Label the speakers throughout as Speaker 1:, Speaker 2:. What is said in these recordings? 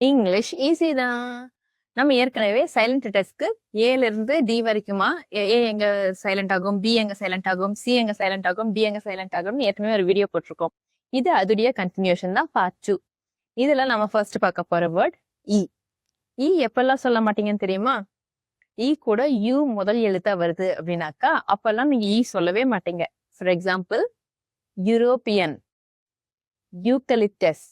Speaker 1: English easy தான். நம்ம ஏற்கனவே சைலண்ட் டெஸ்ட்க்கு ஏல இருந்து டி வரைக்குமா? ஏ ஏ எங்க சைலண்ட் ஆகும்? பி எங்க சைலண்ட் ஆகும்? சி எங்க சைலண்ட் ஆகும்? டி எங்க சைலண்ட் ஆகும்னு ஏற்கனவே ஒரு வீடியோ போட்டிருக்கோம். இது அதுடைய கண்டினியூஷன் தான் பார்ட் டூ இதுல நம்ம ஃபர்ஸ்ட் பார்க்க போற வேர்ட் இ இ எப்பெல்லாம் சொல்ல மாட்டீங்கன்னு தெரியுமா? இ கூட யூ முதல் எழுத்தா வருது அப்படின்னாக்கா அப்பெல்லாம் நீங்க இ சொல்லவே மாட்டீங்க. ஃபார் எக்ஸாம்பிள் யூரோப்பியன் யூக்கலிப்டஸ்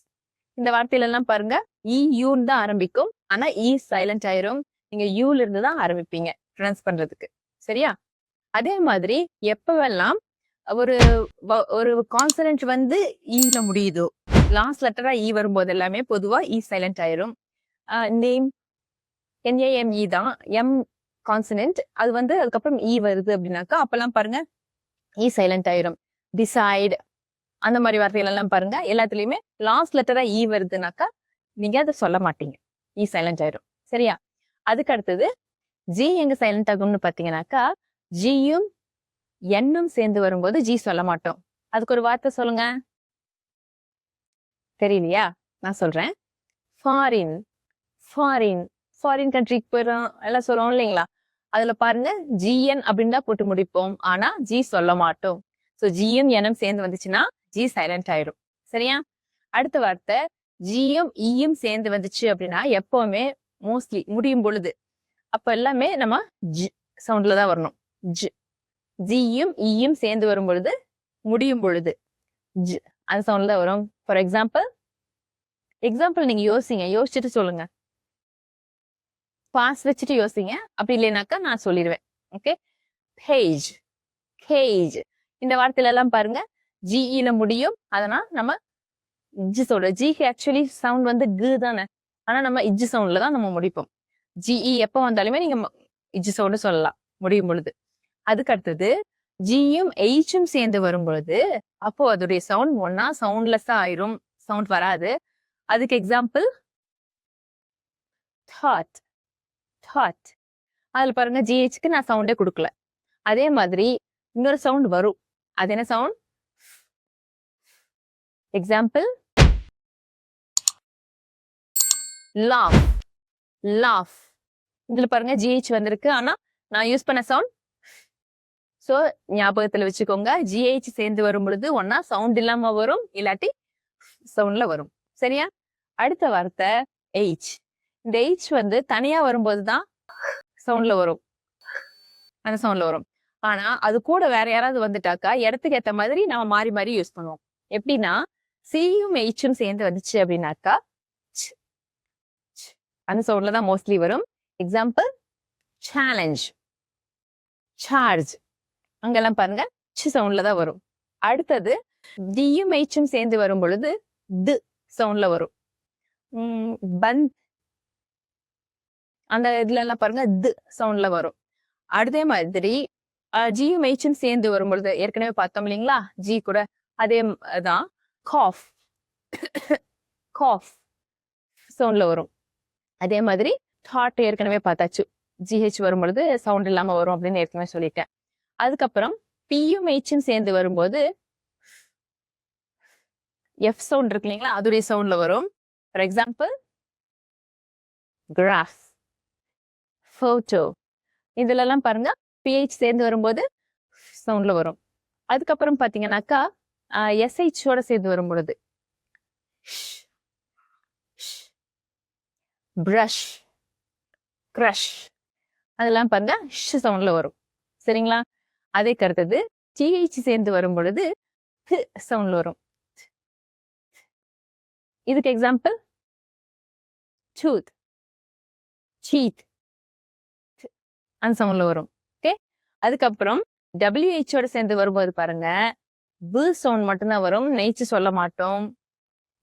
Speaker 1: இந்த வார்த்தையில எல்லாம் பாருங்க. E, இ யூன்னு தான் ஆரம்பிக்கும். ஆனா e இ சைலண்ட் ஆயிரும். நீங்க யூல இருந்து தான் ஆரம்பிப்பீங்க ப்ரொனன்ஸ் பண்றதுக்கு. சரியா? அதே மாதிரி எப்பவெல்லாம் ஒரு வ- ஒரு கான்சனன்ட் வந்து e ஈல முடியுதோ லாஸ்ட் லெட்டரா ஈ வரும்போது எல்லாமே பொதுவா இ சைலண்ட் ஆயிரும். Name N A M E தான். எம் கான்சனன்ட் அது வந்து அதுக்கப்புறம் இ வருது அப்படின்னாக்கா அப்பெல்லாம் பாருங்க இ சைலண்ட் ஆயிரும். டிசைட் அந்த மாதிரி வார்த்தைகள் எல்லாம் பாருங்க. எல்லாத்துலயுமே லாஸ்ட் லெட்டரா ஈ வருதுனாக்கா நீங்க அதை சொல்ல மாட்டீங்க. E இ சைலண்ட் ஆயிரும். சரியா? அதுக்கு அடுத்தது ஜி எங்க சைலண்ட் ஆகும்னு பாத்தீங்கன்னாக்கா ஜியும் எண்ணும் சேர்ந்து வரும்போது ஜி சொல்ல மாட்டோம். அதுக்கு ஒரு வார்த்தை சொல்லுங்க. தெரியலையா? நான் சொல்றேன். ஃபாரின் ஃபாரின் ஃபாரின் கண்ட்ரிக்கு போயிடும் எல்லாம் சொல்லுவோம் இல்லைங்களா? அதுல பாருங்க ஜிஎன் அப்படின்னு தான் போட்டு முடிப்போம். ஆனா ஜி சொல்ல மாட்டோம். ஸோ ஜியும் எனும் சேர்ந்து வந்துச்சுன்னா ஜி சைலண்ட் ஆயிடும். சரியா? அடுத்த வார்த்தை ஜியும் ஈயும் e சேர்ந்து வந்துச்சு அப்படின்னா எப்பவுமே மோஸ்ட்லி முடியும் பொழுது. அப்ப எல்லாமே நம்ம ஜி சவுண்ட்ல தான் வரணும். ஜி ஜியும் ஈயும் e சேர்ந்து வரும் பொழுது முடியும் பொழுது. ஜி அந்த சவுண்ட்ல தான் வரும். ஃபார் எக்ஸாம்பிள் எக்ஸாம்பிள் நீங்க யோசிங்க. யோசிச்சுட்டு சொல்லுங்க. பாஸ் வச்சுட்டு யோசிங்க. அப்படி இல்லைனாக்கா நான் சொல்லிடுவேன் ஓகே ஹேஜ் ஹேஜ் இந்த வார்த்தையில எல்லாம் பாருங்க. ஜிஇல முடியும். அதனால் நம்ம இஜ்ஜு சவுண்ட் ஜிஹி ஆக்சுவலி சவுண்ட் வந்து கு தானே. ஆனா நம்ம இஜ்ஜு சவுண்ட்ல தான் நம்ம முடிப்போம். ஜிஇ e எப்போ வந்தாலுமே நீங்க இஜ்ஜு சவுண்டு சொல்லலாம். முடியும் பொழுது. அதுக்கு அடுத்தது ஜியும் எயிச்சும் சேர்ந்து வரும் பொழுது அப்போ அதோடைய சவுண்ட் ஒன்னா சவுண்ட்லெஸ்ஸா ஆயிரும். சவுண்ட் வராது. அதுக்கு எக்ஸாம்பிள் தாட் தாட் அதுல பாருங்க ஜிஹெச்க்கு நான் சவுண்டே கொடுக்கல. அதே மாதிரி இன்னொரு சவுண்ட் வரும். அது என்ன சவுண்ட் எக்ஸாம்பிள் லாஃப் லாஃப் இதுல பாருங்க ஜிஹெச் வந்திருக்கு. ஆனா நான் யூஸ் பண்ண சவுண்ட் சோ ஞாபகத்துல வச்சுக்கோங்க. ஜிஹெச் சேர்ந்து வரும் பொழுது ஒன்னா சவுண்ட் இல்லாம வரும் இல்லாட்டி சவுண்ட்ல வரும். சரியா? அடுத்த வார்த்தை எயிச் இந்த எயிச் வந்து தனியா வரும்போது தான் சவுண்ட்ல வரும். அந்த சவுண்ட்ல வரும். ஆனா அது கூட வேற யாராவது வந்துட்டாக்கா இடத்துக்கு ஏத்த மாதிரி நம்ம மாறி மாறி யூஸ் பண்ணுவோம். எப்படின்னா சியும் எயிச்சும் சேர்ந்து வந்துச்சு அப்படின்னாக்கா அந்த சவுண்ட்ல தான் மோஸ்ட்லி வரும். எக்ஸாம்பிள் சேலஞ்ச் சார்ஜ் அங்கெல்லாம் பாருங்க சி சவுண்ட்ல தான் வரும். அடுத்தது டியும் எயிச்சும் சேர்ந்து வரும் பொழுது து சவுண்ட்ல வரும். உம், பந்த் அந்த இதுல எல்லாம் பாருங்க து சவுண்ட்ல வரும். அதே மாதிரி ஜியும் எயிச்சும் சேர்ந்து வரும் பொழுது ஏற்கனவே பார்த்தோம் இல்லைங்களா? ஜி கூட அதே தான் காஃப் காஃப் சவுண்ட்ல வரும். அதே மாதிரி ஹார்ட் ஏற்கனவே பார்த்தாச்சு. ஜிஹெச் வரும் பொழுது சவுண்ட் இல்லாம வரும் அப்படின்னு ஏற்கனவே சொல்லிட்டேன். அதுக்கப்புறம் பியும் ஹெச்சும் சேர்ந்து வரும்போது எஃப் சவுண்ட் இருக்கு இல்லைங்களா? அதுடைய சவுண்ட்ல வரும். ஃபார் எக்ஸாம்பிள் கிராஃப் ஃபோட்டோ இதுலலாம் பாருங்க. பிஹெச் சேர்ந்து வரும்போது சவுண்ட்ல வரும். அதுக்கப்புறம் பார்த்தீங்கன்னாக்கா எஸ்ஐச்சோட சேர்ந்து வரும் பொழுது. ப்ரஷ் க்ரஷ் அதெல்லாம் பாருங்க ஷ் சவுண்ட்ல வரும். சரிங்களா? அதே கருத்தது டிஹெச் சேர்ந்து வரும் பொழுது சவுண்ட்ல வரும். இதுக்கு எக்ஸாம்பிள் டூத் சீத் அந்த சவுண்ட்ல வரும். ஓகே அதுக்கப்புறம் டபிள்யூஹெச்சோட சேர்ந்து வரும்போது பாருங்க வு சவுண்ட் மட்டும்தான் வரும். நெய்ச்சு சொல்ல மாட்டோம்.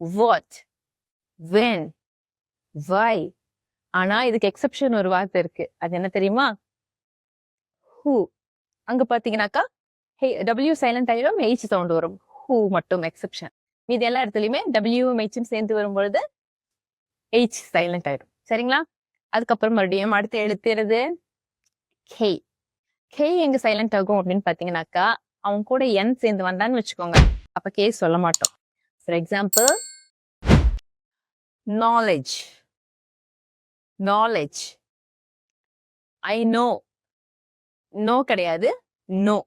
Speaker 1: வாட் வென் வை ஆனா இதுக்கு எக்ஸெப்ஷன் ஒரு வார்த்தை இருக்கு. அது என்ன தெரியுமா? ஹூ அங்க பாத்தீங்கன்னாக்கா ஹே டபிள்யூ சைலண்ட் ஆயிடும் ஹெச் சவுண்ட் வரும். ஹூ மட்டும் எக்ஸெப்ஷன் மீதி எல்லா இடத்துலயுமே டபிள்யூ ஹெச்சும் சேர்ந்து வரும்பொழுது ஹெச் சைலண்ட் ஆயிடும் சரிங்களா? அதுக்கப்புறம் மறுபடியும் அடுத்து எழுத்துறது கே கே எங்க சைலண்ட் ஆகும் அப்படின்னு பாத்தீங்கன்னாக்கா அவங்க கூட என் சேர்ந்து வந்தான்னு வச்சுக்கோங்க. அப்ப கே சொல்ல மாட்டோம். For example knowledge knowledge I know know கிடையாது. நோ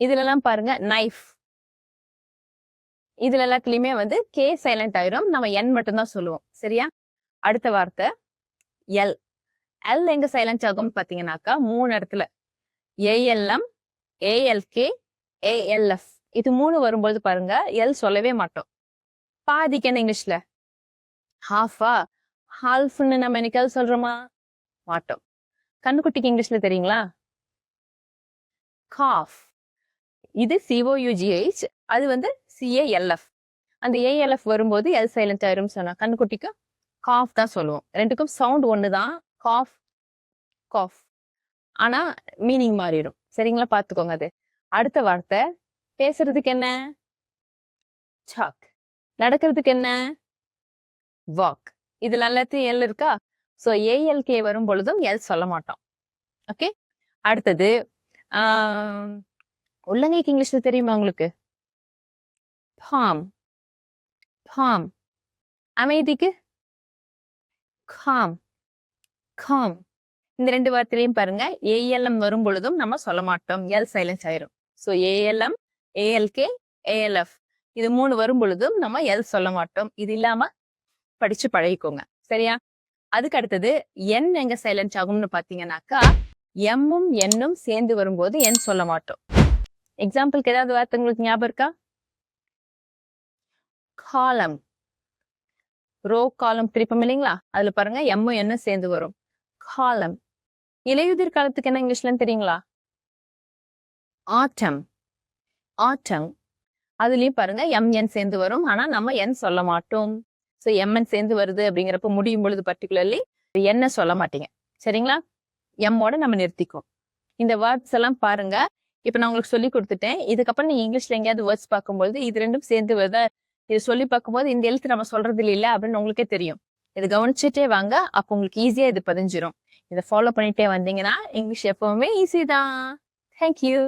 Speaker 1: இதுலலாம் பாருங்க நைஃப் இதுல எல்லாத்துலயுமே வந்து கே சைலண்ட் ஆயிரும். நம்ம என் மட்டும்தான் சொல்லுவோம். சரியா? அடுத்த வார்த்தை எல் எல் எங்க சைலண்ட் ஆகும்னு பாத்தீங்கன்னாக்கா மூணு இடத்துல. ஏஎல்எம் ஏஎல்கே ஏஎல்எஃப் இது மூணு வரும்போது பாருங்க எல் சொல்லவே மாட்டோம். பாதிக்கு என்ன இங்கிலீஷ்ல ஹாஃபா ஹால்ஃப்னு நம்ம என்னைக்காவது சொல்றோமா? மாட்டோம். கண்ணுக்குட்டிக்கு இங்கிலீஷ்ல தெரியுங்களா? காஃப் இது சிஓயூஜிஹெச் அது வந்து சிஏஎல்எஃப் அந்த ஏஎல்எஃப் வரும்போது எல் சைலண்ட் ஆயிரும் சொன்னா கண்ணுக்குட்டிக்கு காஃப் தான் சொல்லுவோம். ரெண்டுக்கும் சவுண்ட் ஒன்று தான் காஃப் காஃப் ஆனா மீனிங் மாறிடும். சரிங்களா? பார்த்துக்கோங்க அது. அடுத்த வார்த்தை. பேசுறதுக்கு என்ன? சாக் நடக்கிறதுக்கு என்ன? வாக் இதுல எல்லாத்தையும் எல் இருக்கா? ஸோ ஏஎல்கே வரும் பொழுதும் எல் சொல்ல மாட்டோம். ஓகே அடுத்தது ஆஹ், உள்ளங்கைக்கு இங்கிலீஷ்ல தெரியுமா உங்களுக்கு? ஃபார்ம் ஃபார்ம் அமைதிக்கு? காம் காம் இந்த ரெண்டு வார்த்தையிலையும் பாருங்க. ஏஎல்எம் வரும் பொழுதும் நம்ம சொல்ல மாட்டோம். எல் சைலன்ஸ் ஆயிரும். ஸோ ஏஎல்எம் ஏஎல்கே ஏஎல்எஃப் இது மூணு வரும் பொழுதும் நம்ம எல் சொல்ல மாட்டோம். இது இல்லாம படிச்சு பழகிக்கோங்க. சரியா? அதுக்கு அடுத்தது என் எங்க சைலன்ஸ் ஆகும்னு பாத்தீங்கன்னாக்கா எம்மும் என்னும் சேர்ந்து வரும்போது என் சொல்ல மாட்டோம். எக்ஸாம்பிளுக்கு ஏதாவது வார்த்தை உங்களுக்கு ஞாபகம் இருக்கா? காலம் ரோ காலம் பிரிப்போம் இல்லைங்களா? அதுல பாருங்க எம்மும் என்னும் சேர்ந்து வரும். காலம். இலையுதிர் காலத்துக்கு என்ன இங்கிலீஷ்ல தெரியுங்களா? ஆட்டம். ஆட்டம். அதுலயும் பாருங்க எம்என் சேர்ந்து வரும். ஆனா நம்ம என் சொல்ல மாட்டோம். ஸோ எம்என் சேர்ந்து வருது அப்படிங்கிறப்ப முடியும் பொழுது பர்டிகுலர்லி என்ன சொல்ல மாட்டீங்க. சரிங்களா? எம்மோட நம்ம நிறுத்திக்கும் இந்த வேர்ட்ஸ் எல்லாம் பாருங்க. இப்ப நான் உங்களுக்கு சொல்லி கொடுத்துட்டேன். இதுக்கப்புறம் நீங்க இங்கிலீஷ்ல எங்கேயாவது வேர்ட்ஸ் பார்க்கும்போது இது ரெண்டும் சேர்ந்து வருதா? இது சொல்லி பார்க்கும்போது இந்த எழுத்து நம்ம சொல்றது இல்ல அப்படின்னு உங்களுக்கே தெரியும். இதை கவனிச்சுட்டே வாங்க அப்போ உங்களுக்கு ஈஸியா இது பதிஞ்சிரும். இதை ஃபாலோ பண்ணிட்டே வந்தீங்கன்னா இங்கிலீஷ் எப்பவுமே ஈஸி தான். தேங்க்யூ